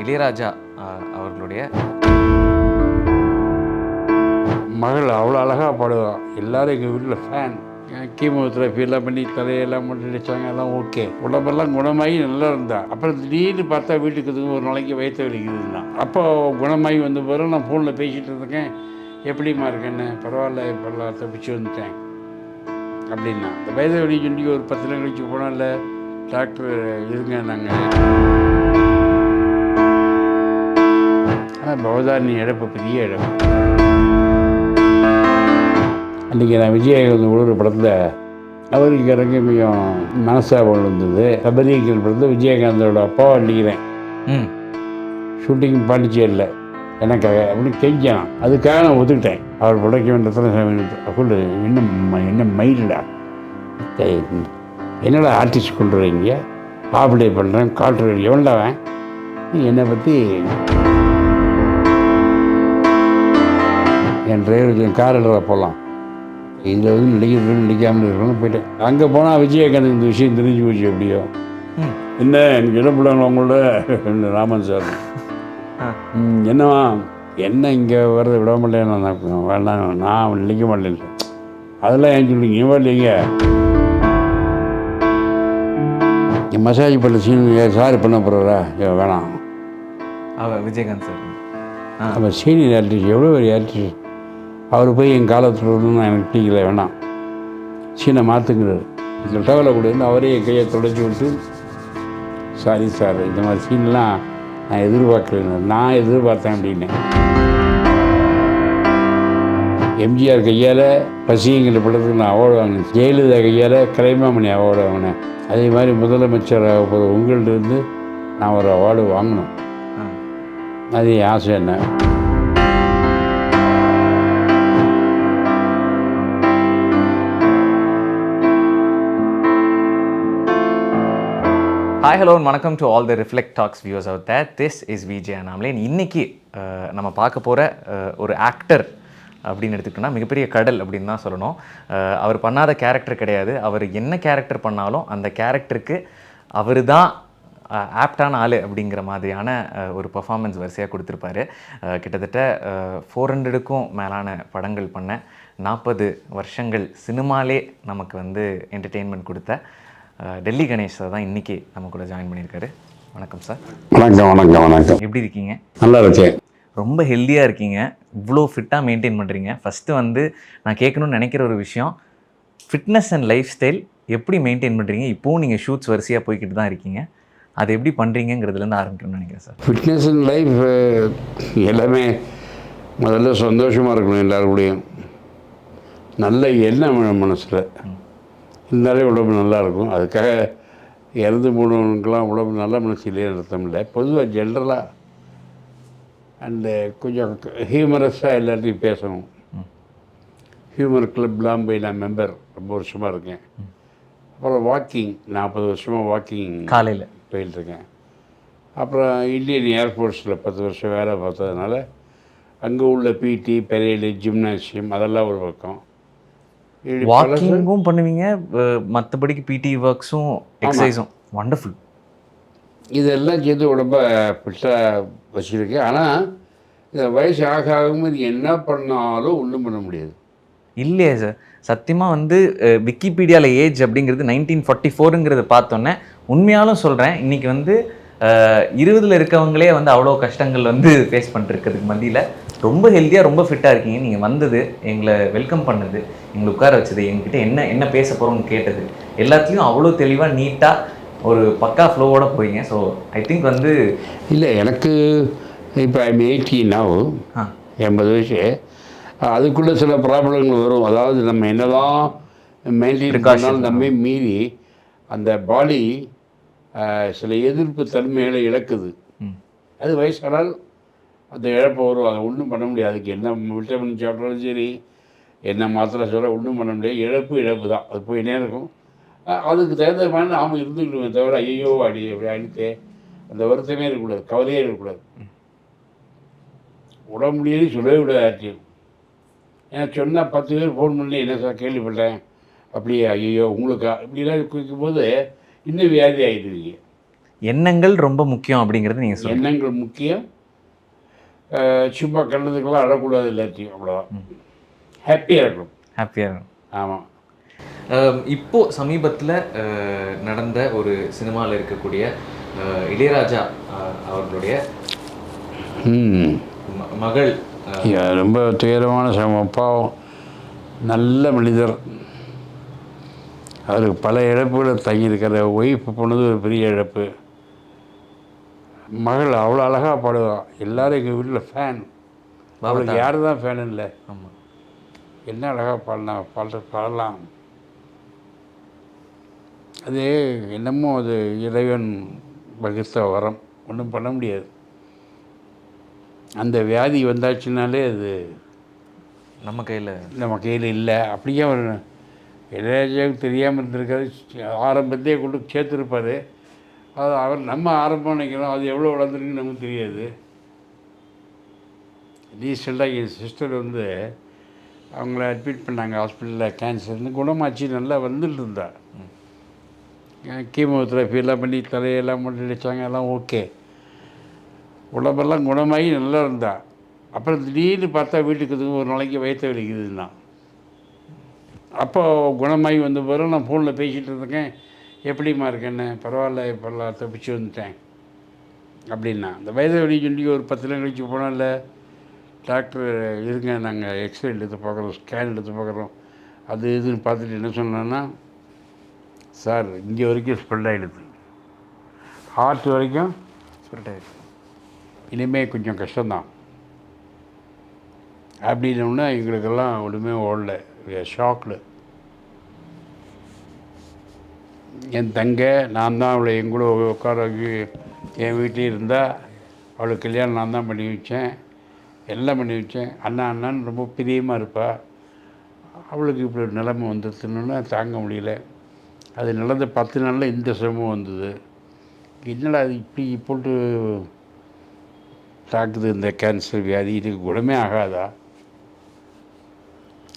இளையராஜா அவர்களுடைய மகள் அவ்வளோ அழகாக பாடுவாள் எல்லாரும் எங்கள் வீட்டில் ஃபேன் கீமோதெரப்பி எல்லாம் பண்ணி தலையெல்லாம் பண்ணி அடிச்சாங்க எல்லாம் ஓகே உடம்பெல்லாம் குணமாகி நல்லா இருந்தா. அப்புறம் திடீர்னு பார்த்தா வீட்டுக்கு ஒரு நாளைக்கு வயிற்று வலிக்குதுன்னா. அப்போ குணமாகி வந்த பிறகு நான் ஃபோனில் பேசிகிட்டு இருக்கேன் எப்படிம்மா இருக்கேன்னு? பரவாயில்ல இப்போல்லாம் தப்பிச்சு வந்துட்டேன். அப்படின்னா. இந்த வயது வலி சொல்லி ஒரு பத்து நாள் கழிச்சு போனால டாக்டர் இருங்க நாங்கள் பவதாரணி இழப்பு பெரிய இழப்பு அன்றைக்கி நான் விஜயகாந்த் ஒரு படத்தில் அவருக்கு இறங்கி மிகவும் மனசாபம் இருந்தது சபரிக்கல் படத்தில் விஜயகாந்தோட அப்பாவை அடிக்கிறேன் ம். ஷூட்டிங் பாண்டிச்சேரியில். எனக்காக அப்படின்னு கெஞ்சான் அதுக்காக நான் ஒத்துக்கிட்டேன் அவர் புடைக்க வேண்டியத்தில் சொல்லு என்ன ம- என்ன மயிலடா. என்னடா ஆர்டிஸ்ட் கொண்டு வரீங்க ஆப்டே பண்ணுறேன் காற்று எவ்வளோவன் நீ என்னை பற்றி என் டிரைவர் கார் எழுத போகலாம் இதில் வந்து நடிக்கிறது நடிக்காமல் இருக்கணும் போயிட்டேன் அங்கே போனால் விஜயகாந்த் இந்த விஷயம் தெரிஞ்சு போச்சு எப்படியோ. என்ன எனக்கு இடப்படாங்க அவங்களோட ராமன் சார். என்னவா என்ன இங்கே வர்றதை? விட மாட்டேன் நான் வேண்டாம் நான் நிற்க மாட்டேன். அதெல்லாம் ஏன் சொல்லுங்க வரலீங்க என் மசாஜ் பண்ண சீன் சார் பண்ண போகிறாரா வேணாம். அவர் விஜயகாந்த் சார். ஆ. அவன் சீனியர் ஆர்டிஸ்ட் எவ்வளோ பெரிய ஆர்டிஸ்ட் அவர் போய் என் காலத்தில் வரணும்னு எனக்கு பிடிக்கல வேணாம். சீனை மாற்றுங்கிறார் இந்த டவலை கொடுன்னு அவரே என் கையை தொடச்சி விட்டு சாரி சார் இந்த மாதிரி சீன்லாம் நான் எதிர்பார்க்கல நான் எதிர்பார்த்தேன் அப்படின்னேன் எம்ஜிஆர் கையால் பசிங்கிற படத்துக்கு நான் அவார்டு வாங்கினேன். ஜெயலலிதா கையால் கலைமாமணி அவார்டு வாங்கினேன். அதே மாதிரி முதலமைச்சர் ஒரு உங்கள்கிட்ட இருந்து நான் ஒரு அவார்டு வாங்கணும். ஆ. அது என் ஆசை என்ன? ஹாய் ஹலோ வணக்கம் to all the reflect talks views out that this is Vijay Annamalai இன்றைக்கி நம்ம பார்க்க போகிற ஒரு ஆக்டர் அப்படின்னு எடுத்துக்கிட்டோம்னா மிகப்பெரிய கடல் அப்படின்னு தான் சொல்லணும். அவர் பண்ணாத கேரக்டர் கிடையாது. அவர் என்ன கேரக்டர் பண்ணாலும் அந்த கேரக்டருக்கு அவர் தான் ஆப்டான ஆள் அப்படிங்கிற மாதிரியான ஒரு பர்ஃபார்மன்ஸ் வரிசையாக கொடுத்துருப்பாரு. கிட்டத்தட்ட ஃபோர் ஹண்ட்ரடுக்கும் மேலான படங்கள் பண்ண நாற்பது வருஷங்கள் சினிமாலே நமக்கு வந்து என்டர்டெயின்மெண்ட் கொடுத்த டெல்லி கணேஷ் சார் தான் இன்றைக்கி நம்ம கூட ஜாயின் பண்ணியிருக்காரு. வணக்கம் சார். வணக்கம் வணக்கம் வணக்கம். எப்படி இருக்கீங்க? நல்லா இருக்கேன். ரொம்ப ஹெல்த்தியாக இருக்கீங்க. இவ்வளோ ஃபிட்டாக மெயின்டைன் பண்ணுறீங்க ஃபஸ்ட்டு வந்து நான் கேட்கணும்னு நினைக்கிற ஒரு விஷயம் fitness and life style maintain பண்ணுறீங்க இப்போவும் நீங்கள் ஷூட்ஸ் வரிசையாக போய்கிட்டு தான் இருக்கீங்க. அது எப்படி பண்ணுறீங்கிறதுலேருந்து ஆரம்பிக்கணும்னு நினைக்கிறேன் சார். ஃபிட்னஸ் அண்ட் லைஃப் எல்லாமே முதல்ல சந்தோஷமாக இருக்கணும் எல்லாரும் கூடயும் நல்ல எண்ணம் மனசில். இருந்தாலே உடம்பு நல்லா இருக்கும் அதுக்காக இறந்து போனவனுக்கெல்லாம் உடம்பு நல்ல மனசு இல்லையே அர்த்தம் இல்லை. பொதுவாக ஜென்ரலாக அண்டு கொஞ்சம் ஹியூமரஸாக எல்லாத்தையும் பேசணும். ஹியூமர் கிளப்லாம் போய் நான் மெம்பர் ரொம்ப வருஷமாக இருக்கேன். அப்புறம் வாக்கிங் நாற்பது வருஷமாக வாக்கிங் காலையில். போயிட்டுருக்கேன் அப்புறம் இந்தியன் ஏர்ஃபோர்ஸில் பத்து வருஷம் வேலை பார்த்ததுனால அங்கே உள்ள பிடி பெரியடு ஜிம்னாசியம் அதெல்லாம் ஒரு பக்கம். வாக்கிங்கும் பண்ணுவீங்க மற்றபடிக்கு பிடி ஒர்க்ஸும் எக்ஸசைஸும் வண்டர்ஃபுல் இதெல்லாம் சேர்ந்து உடம்ப ஃபிட்டாக வச்சுருக்கேன். ஆனால் இந்த வயசு ஆக ஆகும்போது என்ன பண்ணாலும் ஒன்றும் பண்ண முடியாது. இல்லையே சார் சத்தியமாக வந்து விக்கிபீடியாவில் ஏஜ் அப்படிங்கிறது நைன்டீன் ஃபார்ட்டி ஃபோருங்கிறத பார்த்தோன்னே உண்மையாலும் சொல்கிறேன் இன்னைக்கு வந்து இருபதில் இருக்கவங்களே வந்து அவ்வளோ கஷ்டங்கள் வந்து ஃபேஸ் பண்ணிருக்கிறதுக்கு மத்தியில் ரொம்ப ஹெல்த்தியாக ரொம்ப ஃபிட்டாக இருக்கீங்க. நீங்கள் வந்தது எங்களை வெல்கம் பண்ணது எங்களை உட்கார வச்சது எங்ககிட்ட என்ன என்ன பேச போகிறோம்னு கேட்டது எல்லாத்துலேயும் அவ்வளோ தெளிவாக நீட்டாக ஒரு பக்கா ஃப்ளோவோட போறீங்க. ஸோ ஐ திங்க் வந்து இல்லை எனக்கு இப்போ ஐம் எயிட்டி நாவ் ஆ. எண்பது வயசு. அதுக்குள்ளே சில ப்ராப்ளங்கள் வரும். அதாவது நம்ம என்னதான் மெயின்டைன் பண்ணாலும் நம்ம மீறி அந்த பாடி சில எதிர்ப்பு தன்மைகளை இழக்குது. அது வயசானால் அந்த இழப்பு வரும் அதை ஒன்றும் பண்ண முடியாது. அதுக்கு என்ன விட்டமின் சாப்பிட்டாலும் சரி என்ன மாத்திரை சொல்ல ஒன்றும் பண்ண முடியாது. இழப்பு இழப்பு தான். அது போயினே இருக்கும்? அஹ் அதுக்கு தகுந்த மாதிரி நாம் இருந்துக்கிடுவோம் தவிர ஐயோ அடி அப்படி அடித்தே அந்த வருத்தமே இருக்கக்கூடாது. கவலையே இருக்கக்கூடாது. உடம்பு முடியாது சொல்லவே விடாது யார்ட்டையும் ஏன்னா சொன்னால் பத்து பேர் ஃபோன் பண்ணி என்ன சார் கேள்விப்பட்டேன். அப்படியே ஐயோ உங்களுக்கா? இப்படிலாம் குடிக்கும்போது இன்னும் வியாதி ஆகிடுவீங்க எண்ணங்கள் ரொம்ப முக்கியம் அப்படிங்கிறது நீங்கள் சொல்லுங்கள் எண்ணங்கள் முக்கியம். சும்மா கண்டதுக்கெல்லாம் அழக்கூடாது எல்லாத்தையும் அவ்வளோதான் ஹாப்பியாக இருக்கணும். ஹாப்பியாக ஆமாம் இப்போ சமீபத்தில் நடந்த ஒரு சினிமாவில் இருக்கக்கூடிய இளையராஜா அவர்களுடைய மகள் ரொம்ப துயரமான சமம். பாவம். நல்ல மனிதர். அவருக்கு பல இழப்புகளை தங்கியிருக்கிற ஒய்ஃப் போனது ஒரு பெரிய இழப்பு. மகள் அவ்வளோ அழகாக பாடுவாள் எல்லாரும் எங்கள் வீட்டில் ஃபேன் அவளுக்கு யார் தான் ஃபேன் இல்லை. ஆமாம் என்ன அழகாக பாடலாம் பாட பாடலாம். அது என்னமோ அது இறைவன் வகுத்த வரம். ஒன்றும் பண்ண முடியாது. அந்த வியாதி வந்தாச்சுனாலே அது நம்ம கையில். நம்ம கையில் இல்லை. அப்படியே அவர் இளையராஜாவுக்கு தெரியாமல் இருந்திருக்காரு ஆரம்பத்தையே கொண்டு சேர்த்துருப்பார். அது அவர் நம்ம ஆரம்பம் நினைக்கிறோம். அது எவ்வளோ வளர்ந்துருக்குன்னு நமக்கு தெரியாது. ரீசெண்டாக என் சிஸ்டர் வந்து அவங்கள அட்மிட் பண்ணாங்க. ஹாஸ்பிட்டலில் கேன்சர்னு குணமாச்சு. நல்லா வந்துட்டு இருந்தா. கீமோதெரப்பி எல்லாம் பண்ணி தலையெல்லாம் பண்ணி அடித்தாங்க எல்லாம் ஓகே உடம்பெல்லாம் குணமாகி நல்லா இருந்தா. அப்புறம் திடீர்னு பார்த்தா வீட்டுக்கு ஒரு நாளைக்கு வயிற்று வலிக்குதுன்னா. அப்போ குணமாகி வந்த பிறகு நான் ஃபோனில் பேசிகிட்டு இருந்தேன். எப்படிம்மா இருக்கேன்னு? பரவாயில்ல இப்போல்லாம் தப்பிச்சு வந்துட்டேன். அப்படின்னா அந்த வயது சொல்லி ஒரு பத்து நாள் கழிச்சு போனால டாக்டர் இருங்க நாங்கள் எக்ஸ்ரே எடுத்து பார்க்குறோம் ஸ்கேன் எடுத்து பார்க்குறோம். அது இதுன்னு பார்த்துட்டு என்ன சொன்னேன்னா சார் இங்கே வரைக்கும் ஸ்ப்ரெட் ஆகிடுது ஹார்ட் வரைக்கும் இனிமேல் கொஞ்சம் கஷ்டம்தான். அப்படின்னோடனே எங்களுக்கெல்லாம் ஒன்றுமே ஓடலை. ஷாக்டு என் தங்க நான் தான் அவளை என் கூட உட்கார என் வீட்டிலே இருந்தால் அவளுக்கு கல்யாணம் நான் தான் பண்ணி வச்சேன். எல்லாம் பண்ணி வச்சேன். அண்ணா அண்ணான்னு ரொம்ப பிரியமாக இருப்பாள் அவளுக்கு இப்படி ஒரு நிலைமை வந்துருச்சுன்னு தாங்க முடியல. அது நடந்த பத்து நாளில் இந்த சிரமம் வந்தது. என்னடா அது இப்படி போட்டு தாக்குது இந்த கேன்சர் வியாதி? இதுக்கு குணமே ஆகாதா?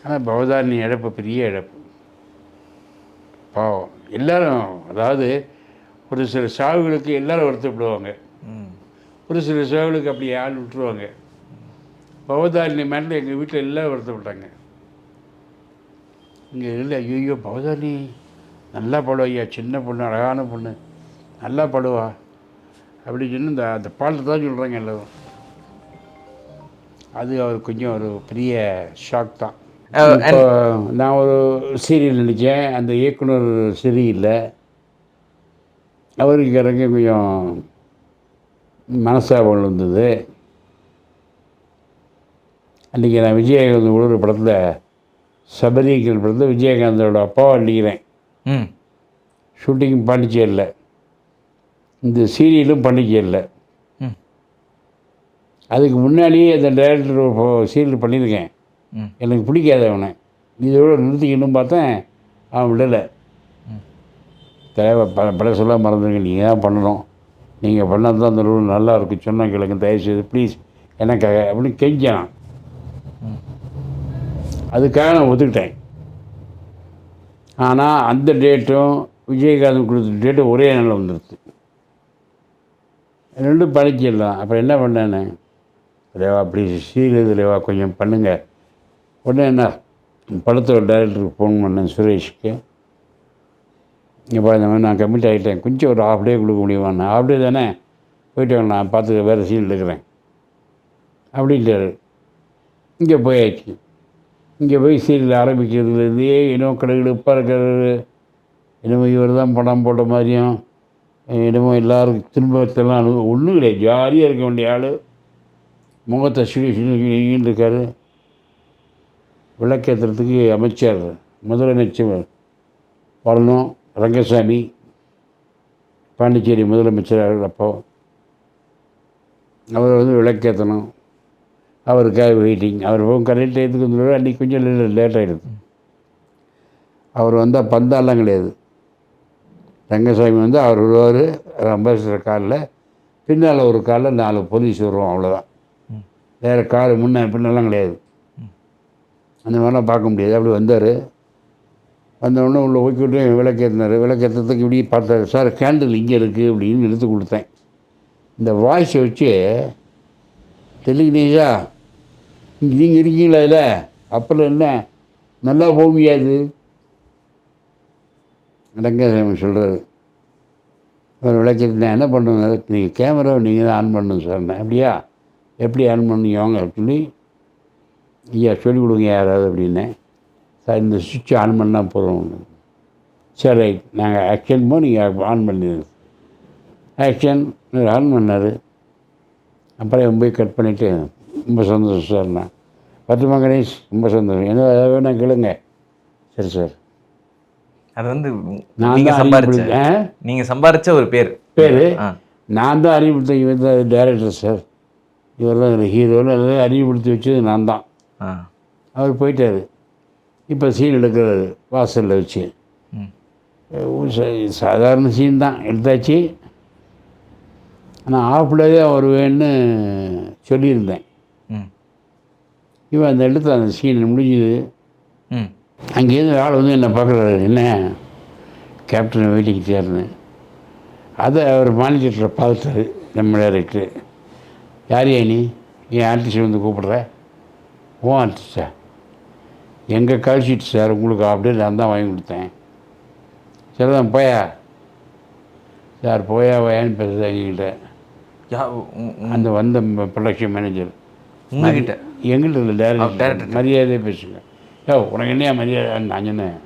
ஆனால் பவதாரணி இழப்பு பெரிய இழப்பு. பாவம். எல்லாரும் அதாவது ஒரு சில சாவுகளுக்கு எல்லாரும் வருத்தப்படுவாங்க. ஒரு சில சாவுகளுக்கு அப்படி ஆள் விட்டுருவாங்க. பவதாரணி மேலே எங்கள் வீட்டில் எல்லாம் வருத்தப்பட்டாங்க. இங்கே இல்லை ஐயோ பவதாரணி நல்லா பாடுவா ஐயா சின்ன பொண்ணு அழகான பொண்ணு நல்லா பாடுவா அப்படி சொல்லி இந்த அந்த பாட்டு தான் சொல்கிறாங்க எல்லாரும். அது அவர் கொஞ்சம் ஒரு பெரிய ஷாக் தான். நான் ஒரு சீரியல் நடித்தேன் அந்த இயக்குனர் சரியில்லை. அவருக்கு இறங்க கொஞ்சம் மனசாபம் இருந்தது அன்றைக்கி நான் விஜயகாந்த் கூட ஒரு படத்தில் சபரிங்கிற படத்தில் விஜயகாந்தோட அப்பாவை நடிக்கிறேன். ஷூட்டிங் பாண்டிச்சேரியில் இந்த சீரியலும் பாண்டிச்சேரியில் அதுக்கு முன்னாடியே அந்த டைரக்டர் சீரியல் பண்ணியிருக்கேன். எனக்கு பிடிக்காத அவனை. இதோட நிறுத்திக்கணும் பார்த்தேன் அவன் விடலை. தேவை பல பல சொல்ல மறந்துடுங்க நீங்கள் தான் பண்ணணும்? நீங்கள் பண்ணது தான் அந்த ரூல் நல்லா இருக்கும். சொன்ன கேளுங்க தயவு செய்து ப்ளீஸ் எனக்காக அப்படின்னு கெஞ்சான் அதுக்காக நான் ஒத்துக்கிட்டேன். ஆனால் அந்த டேட்டும் விஜயகாந்த் கொடுத்த டேட்டும் ஒரே நாளில் வந்துடுச்சு ரெண்டும் படிச்சிடலாம் அப்புறம் என்ன பண்ணேன்னு? ரேவா ப்ளீஸ் சீரியஸ் ரேவா கொஞ்சம் பண்ணுங்கள் உடனே என்ன படத்தோட டைரக்டருக்கு ஃபோன் பண்ணேன் சுரேஷ்க்கு இப்போ இந்த மாதிரி நான் கம்மிட் ஆகிட்டேன் கொஞ்சம் ஒரு ஹாஃப் டே கொடுக்க முடியுமாண்ணா ஹாஃப் டே தானே போயிட்டு வாங்க நான் பார்த்து வேறு சீன் எடுக்கிறேன் அப்படின்ட்டாரு. இங்கே போயாச்சு. இங்கே போய் சீரியல் ஆரம்பிக்கிறதுலேருந்தே இன்னும் கடுகடுப்பாக இருக்கிறது என்னமோ இவர் தான் படம் போட்ட மாதிரியும் என்னமோ எல்லோரும் துன்பத்தெல்லாம் ஒன்றும் கிடையாது. ஜாலியாக இருக்க வேண்டிய ஆள். முகத்தை சுழி சுழி இருக்காரு. விளக்கேற்றுறதுக்கு அமைச்சர் முதலமைச்சர் வரணும். ரங்கசாமி பாண்டிச்சேரி முதலமைச்சர் அப்போ அவர் வந்து விளக்கேற்றணும் அவருக்காக வெயிட்டிங் அவர் கரெக்ட் டயத்துக்கு வந்துடுவார். அன்றைக்கி கொஞ்சம் லேட் ஆகிடுது அவர் வந்தால் பந்தாலாம் கிடையாது. ரங்கசாமி வந்து அவர் வருவார். அம்பாசிடர் காலில். பின்னால் ஒரு காலில் நாலு போலீஸ் வருவோம் அவ்வளோதான் வேறு கார் முன்ன பின்னெல்லாம் கிடையாது. அந்த மாதிரிலாம் பார்க்க முடியாது. அப்படி வந்தார். வந்தவுடனே உள்ள ஓய்க்கிட்டு விளக்கேற்றினார் விளக்கேற்றத்துக்கு இப்படி பார்த்தாரு. சார் கேண்டில் இங்கே இருக்குது அப்படின்னு எடுத்து கொடுத்தேன். இந்த வாய்ஸை வச்சு தெலுங்குனேஷா நீங்கள் இருக்கீங்களா இதில்? அப்புறம் என்ன? நல்லா போக இது? ரங்கசாமி சொல்கிறாரு அவர் விளக்கத்தை நான் என்ன பண்ணுவேன் நீங்கள் கேமராவை நீங்கள் தான் ஆன் பண்ணுங்க சார். நான் அப்படியா? எப்படி ஆன் பண்ணுவீங்க வாங்க சொல்லி ஐயா சொல்லிக் கொடுங்க யாராவது அப்படின்னேன் சார் இந்த சுவிட்சை ஆன் பண்ணால் போதும். சரி ரைட் நாங்கள் ஆக்ஷன் போ நீங்கள் ஆன் பண்ணிடுங்க. ஆக்ஷன் ஆன் பண்ணார். அப்புறம் போய் கட் பண்ணிவிட்டு ரொம்ப சந்தோஷம் சார் நான். பத்துமா கணேஷ் ரொம்ப சந்தோஷம். என்ன ஏதாவது வேணா கேளுங்க. சரி சார். அது வந்து நான் தான் சம்பாரிச்ச அறிமுகப்படுத்த- ஆ? நீங்க சம்பாரிச்ச ஒரு பேர். பேர்? நான் தான் அறிவுறுத்த இவர் தான் டேரக்டர் சார். இவரெல்லாம் ஹீரோன்னு எல்லாம் அறிவுறுத்தி வச்சது நான் தான். அவர் போயிட்டார். இப்போ சீன் எடுக்கிறாரு வாசலில் வச்சு. சாதாரண சீன் தான். எடுத்தாச்சு. ஆனால் ஆஃப்லேயே தான் வருவேன்னு சொல்லியிருந்தேன். இவன் அந்த இடத்துல அந்த சீன் முடிஞ்சுது. அங்கேருந்து ஆள் வந்து என்னை பார்க்குறாரு. என்ன? கேப்டன் வெயிட்டிங் சேர்னு அதை அவர் மானிட்டரில் பார்த்துட்டாரு. நம்ம டேரக்டர் யார் நீ? என் ஆர்டிஸ்ட் வந்து கூப்பிட்ற? ஓ ஆர்டிஸ்டா எங்கள் கால் ஷீட் சார்? உங்களுக்கு அப்படியே நான் தான் வாங்கி கொடுத்தேன். சரிதான் போயா? சார் போயா எங்ககிட்ட. யா உ- உ- அந்த வந்த ப்ரொடக்ஷன் மேனேஜர் உங்ககிட்ட? எங்கள்கிட்ட இல்லை டேரக்டர் director. மரியாதையே பேசுங்க. யோ உனக்கு என்னையா மரியாதை? நான் சொன்னேன்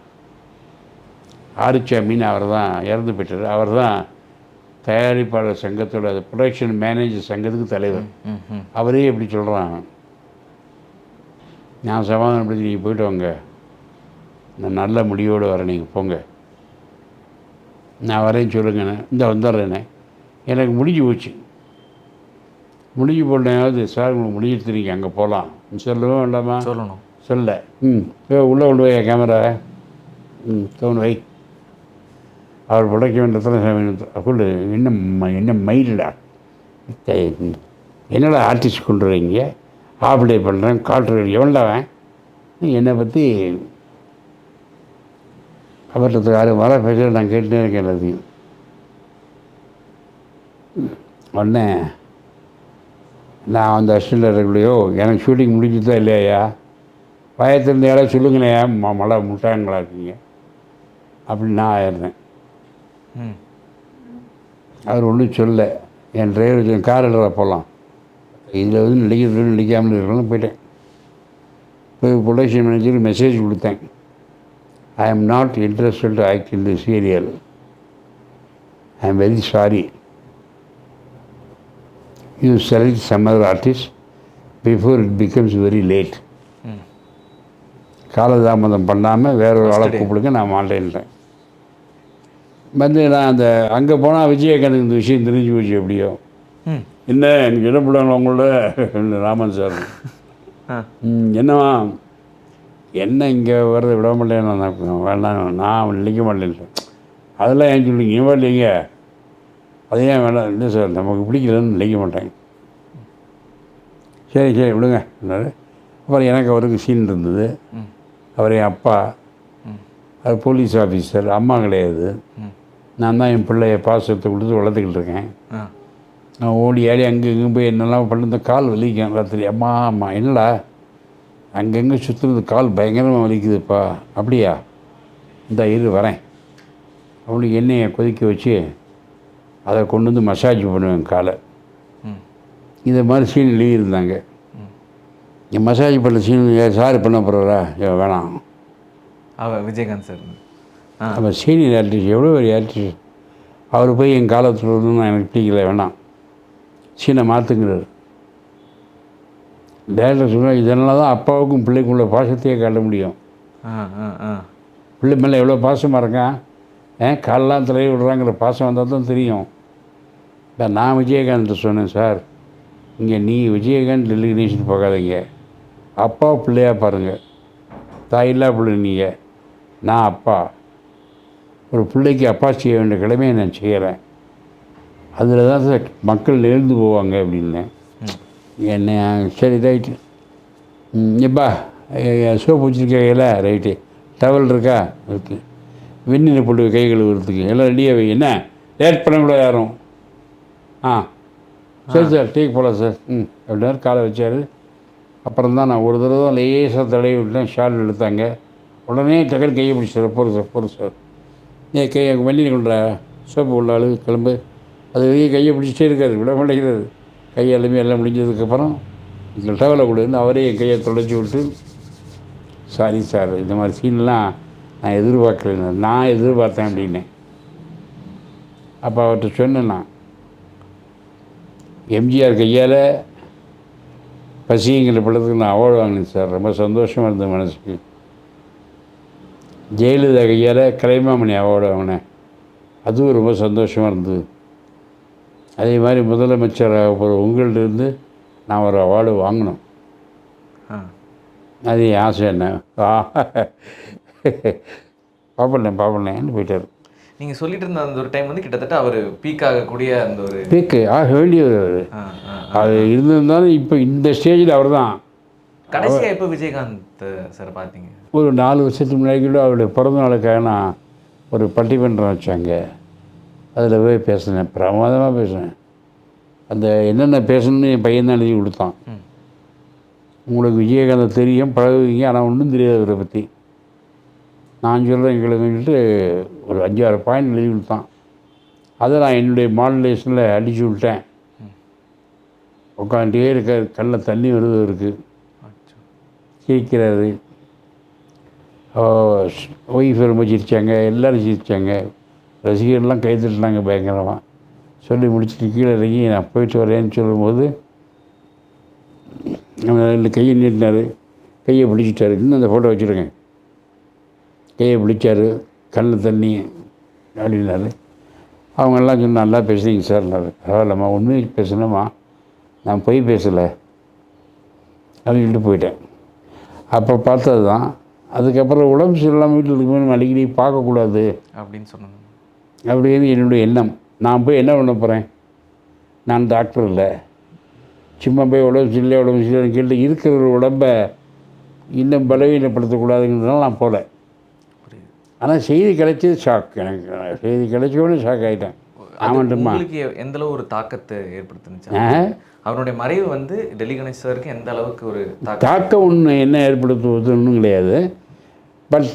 ஆரிச்சாமின்னு அவர் தான் இறந்து போயிட்டார். அவர் தான் தயாரிப்பாளர் சங்கத்தோட ப்ரொடக்ஷன் மேனேஜர் சங்கத்துக்கு தலைவர். அவரே இப்படி சொல்கிறாங்க நான் சமாதானப்படுத்தி நீங்கள் போயிட்டு வாங்க. நான் நல்ல முடிவோடு வரேன். நீங்கள் போங்க. நான் வரேன்னு சொல்லுங்கண்ணே இந்த வந்துடுறேண்ணே எனக்கு முடிஞ்சு போச்சு. முடிஞ்சு போட்டேனாவது சார் உங்களுக்கு முடிஞ்சு நீங்கள் அங்கே போகலாம் சொல்லவும் வேண்டாமா? சொல்லணும். சொல்ல ம். ஏ, உள்ளே கொண்டு போய் கேமரா ம் தோணு வை. அவர் புடைக்க வேண்டியதுல சொல்லு என்ன என்ன மயிலடா. என்னடா ஆர்டிஸ்ட் கொண்டு வரீங்க ஆப்டே பண்ணுறேன் எவன்டா அவன் நீ என்னை பற்றி அவர்கிட்ட யாரும் வர பேச நான் கேட்டுட்டே இருக்கேன் எல்லாத்தையும். உடனே நான் அந்த அசிஸ்டண்ட் இருக்கலையோ எனக்கு ஷூட்டிங் முடிஞ்சுதா இல்லையா? பயத்திருந்த யாராவது ம மழை முட்டாங்களா இருக்கீங்க. அப்படின்னு நான் ஆயிடுறேன். ம். அவர் ஒன்றும் சொல்ல என் டிரைவர் கார் எடுற போகலாம் இதில் வந்து நடிக்கிறது நடிக்காமல் இருக்கணும்னு போயிட்டேன். போய் ப்ரொடக்ஷன் மேனேஜருக்கு மெசேஜ் கொடுத்தேன். I am not interested to act in the serial I am very sorry you select some other artist before it becomes very late காலதாமதம் பண்ணாமல் வேற ஒரு ஆளை. கூப்பிடுங்க நான் மாட்டேன்ட்டேன் வந்து நான் அந்த அங்கே போனால் விஜயகாந்த் இந்த விஷயம் தெரிஞ்சு போச்சு எப்படியோ. என்ன எனக்கு இடம் போடுவாங்களா உங்களோட? ராமன் சார் என்னவா என்ன இங்கே வர்றதை விட மாட்டேன். நான் வேண்டாம் நான் நிற்க மாட்டேன். அதெல்லாம் ஏன் சொல்லுங்க ஏன் வரலைங்க அது ஏன் வேண்டாம் இல்லை சார் நமக்கு பிடிக்கலன்னு நினைக்க மாட்டேன். சரி சரி விடுங்க. அப்புறம் எனக்கு அவருக்கு சீன் இருந்தது. அவர் என் அப்பா. அது போலீஸ் ஆஃபீஸர் அம்மா கிடையாது. நான் தான் என் பிள்ளைய பாசத்தை கொடுத்து வளர்த்துக்கிட்டு இருக்கேன். நான் ஓடி ஆடி அங்கே இங்கே போய் என்னெல்லாம் பண்ணி இந்த கால் வலிக்கும் ராத்திரி. அம்மா அம்மா என்னடா? அங்கங்கே சுற்றுறது கால் பயங்கரமாக வலிக்குதுப்பா. அப்படியா? இந்த இரு வரேன். அவனுக்கு எண்ணெயை கொதிக்க வச்சு அதை கொண்டு வந்து மசாஜ் பண்ணுவேன் காலை. இதை மாதிரி சீன் எழுதியிருந்தாங்க என் மசாஜ் பண்ண சீன் சார் பண்ண போகிறா வேணாம். அவ விஜயகாந்த் சார். நம்ம சீனியர் ஆர்டிஸ்ட் எவ்வளோ பெரிய ஆர்டிஸ்ட்? அவர் போய் என் காலத்தில் வந்து எனக்கு பிடிக்கல வேணாம். சீனை மாற்றுங்கிறார் டேரக்டர் சொன்னால் இதனால தான் அப்பாவுக்கும் பிள்ளைக்கும் உள்ள பாசத்தையே காட்ட முடியும். பிள்ளை மேலே எவ்வளோ பாசமாக இருக்கான்? ஏன் காலெலாம் தலையை விடுறாங்கிற பாசம் வந்தால் தான் தெரியும். இப்போ நான் விஜயகாந்த் சொன்னேன் சார். இங்கே நீ விஜயகாந்த் டெலிகனேஷன் பார்க்காதீங்க அப்பா பிள்ளையா பாருங்கள் தாயில்லா பிள்ளை நீங்கள் நான் அப்பா. ஒரு பிள்ளைக்கு அப்பா செய்ய வேண்டிய கடமையை நான் செய்கிறேன் அதில் தான் சார் மக்கள் எழுந்து போவாங்க அப்படின்னேன் என்ன சரி ரைட்டு ம் எப்பா சோப்பு வச்சுருக்கீங்களா ரைட்டு டவல் இருக்கா? இருக்கு. வெந்நீரை போட்டு கை கழுவுறதுக்கு. எல்லாம் ரெடியாக வை. என்ன? லேட் பண்ணக்கூடாது யாரும்? ஆ. சரி சார் டீக்கு போகலாம் சார் ம் அப்படி நேரம் காலை வச்சார். அப்புறம் தான் நான் ஒரு தடவை தான் லேசாக தடவி விட்டேன். ஷால் எடுத்தாங்க. உடனே டக்குனு கையை பிடிச்சார். போகிற சார் போகிற சார் ஏ கை வெந்நீர் கொண்ட சோப்பு உள்ள ஆளு கிளம்பு. அது வரைக்கும் கையை பிடிச்சிட்டே இருக்காது விட மாட்டேங்கிறது. கை எல்லாமே எல்லாம் முடிஞ்சதுக்கப்புறம் நீங்கள் டவலை கொடுன்னு அவரே என் கையை தொலைச்சி விட்டு சாரி சார் இந்த மாதிரி சீன்லாம் நான் எதிர்பார்க்கல நான் எதிர்பார்த்தேன் அப்படின்னேன். அப்போ அவர்கிட்ட சொன்னேன் நான் எம்ஜிஆர் கையால் பசிங்கிற படத்துக்கு நான் அவார்டு வாங்கினேன் சார் ரொம்ப சந்தோஷமாக இருந்தது மனசுக்கு. ஜெயலலிதா கையால் கலைமாமணி அவார்டு வாங்கினேன் அதுவும் ரொம்ப சந்தோஷமாக இருந்தது. அதே மாதிரி முதலமைச்சர் ஒரு உங்கள்ட்ட இருந்து நான் ஒரு அவார்டு வாங்கணும். ஆ. அது ஆசை என்ன? பாப்பண்ணேன் பாப்பண்ணேன்னு போயிட்டார். நீங்கள் சொல்லிட்டு இருந்த அந்த ஒரு டைம் வந்து கிட்டத்தட்ட அவர் பீக் ஆகக்கூடிய அந்த ஒரு பீக்கு ஆக வேண்டியவர். அது இருந்திருந்தாலும் இப்போ இந்த ஸ்டேஜில் அவர் தான் கடைசியா எப்போ விஜயகாந்த் சார் பார்த்தீங்க? ஒரு நாலு வருஷத்துக்கு முன்னாடி கூட அவருடைய பிறந்த நாளுக்காக நான் ஒரு பட்டிமன்றம் வச்சாங்க அதில் போய் பேசினேன். பிரமாதமாக பேசினேன். அந்த என்னென்ன பேசணும்னு என் பையன் தான் எழுதி கொடுத்தான். உங்களுக்கு விஜயகாந்த் தெரியும் பழகுவீங்க ஆனால் ஒன்றும் தெரியாது அவரை பற்றி நான் சொல்கிறேன் எங்களுக்கு சொல்லிட்டு ஒரு அஞ்சாறு பாயிண்ட் எழுதி கொடுத்தான். அதை நான் என்னுடைய மாடுலேஷனில் அடிச்சு விட்டேன். உட்காந்துட்டே இருக்கார். கண்ணில் தண்ணி வருது இருக்குது. சிரிக்கிறாரு ஒய்ஃப் ரொம்ப சிரித்தாங்க எல்லோரும் சிரித்தாங்க ரசிகர்லாம் கை தட்டினாங்க பயங்கரமாக சொல்லி முடிச்சுட்டு கீழே இறங்கி நான் போயிட்டு வரேன்னு சொல்லும்போது ரெண்டு கையை நீட்டினார். கையை பிடிச்சிட்டாரு. இன்னும் அந்த ஃபோட்டோ வச்சுருக்கேன். கையை பிடிச்சாரு. கண்ணில் தண்ணி அப்படின்னாரு. அவங்கெல்லாம் சொன்ன நல்லா பேசுனீங்க சார்னாரு பரவாயில்லம்மா உண்மையை பேசுனேம்மா நான் பொய் பேசலை. அப்படின்னு சொல்லிட்டு போயிட்டேன். அப்போ பார்த்தது தான் அதுக்கப்புறம் உடம்பு சரியில்லாமல் வீட்டில் இருக்கும்போது அடிக்கடி பார்க்கக்கூடாது. அப்படின்னு சொன்னாங்க அப்படின்னு என்னுடைய எண்ணம். நான் போய் என்ன பண்ண போகிறேன் நான் டாக்டர் இல்லை. சும்மா போய் உடம்பு சரியில்லை உடம்பு சரியில்லைன்னு கேட்டு இருக்கிற ஒரு உடம்பை இன்னும் பலவீனப்படுத்தக்கூடாதுங்கிறதுனால நான் போகல. ஆனால் செய்தி கிடைச்சது ஷாக் எனக்கு செய்தி கிடைச்சோடனே ஷாக் ஆகிட்டேன் அது ஆமாண்டுமா உங்களுக்கு எந்த அளவு ஒரு தாக்கத்தை ஏற்படுத்துனுச்சு? அவருடைய மறைவு வந்து டெல்லி கணேஷ் சாருக்கு எந்த அளவுக்கு ஒரு தாக்கம்? ஒன்று என்ன ஏற்படுத்துவது ஒன்றும் கிடையாது. பட்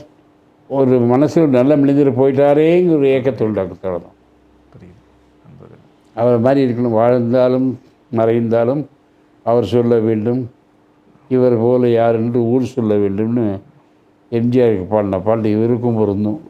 ஒரு மனசில் நல்ல மனிதர் போயிட்டாரேங்கிற ஒரு ஏக்கத்தோடு டாக்டர் தான் அவர் மாதிரி இருக்கணும். வாழ்ந்தாலும் மறைந்தாலும் அவர் சொல்ல வேண்டும். இவர் போல யார் என்று ஊர் சொல்ல வேண்டும்னு எம்ஜிஆருக்கு பாடின பாட்டு இவருக்கும் பொருந்தும்.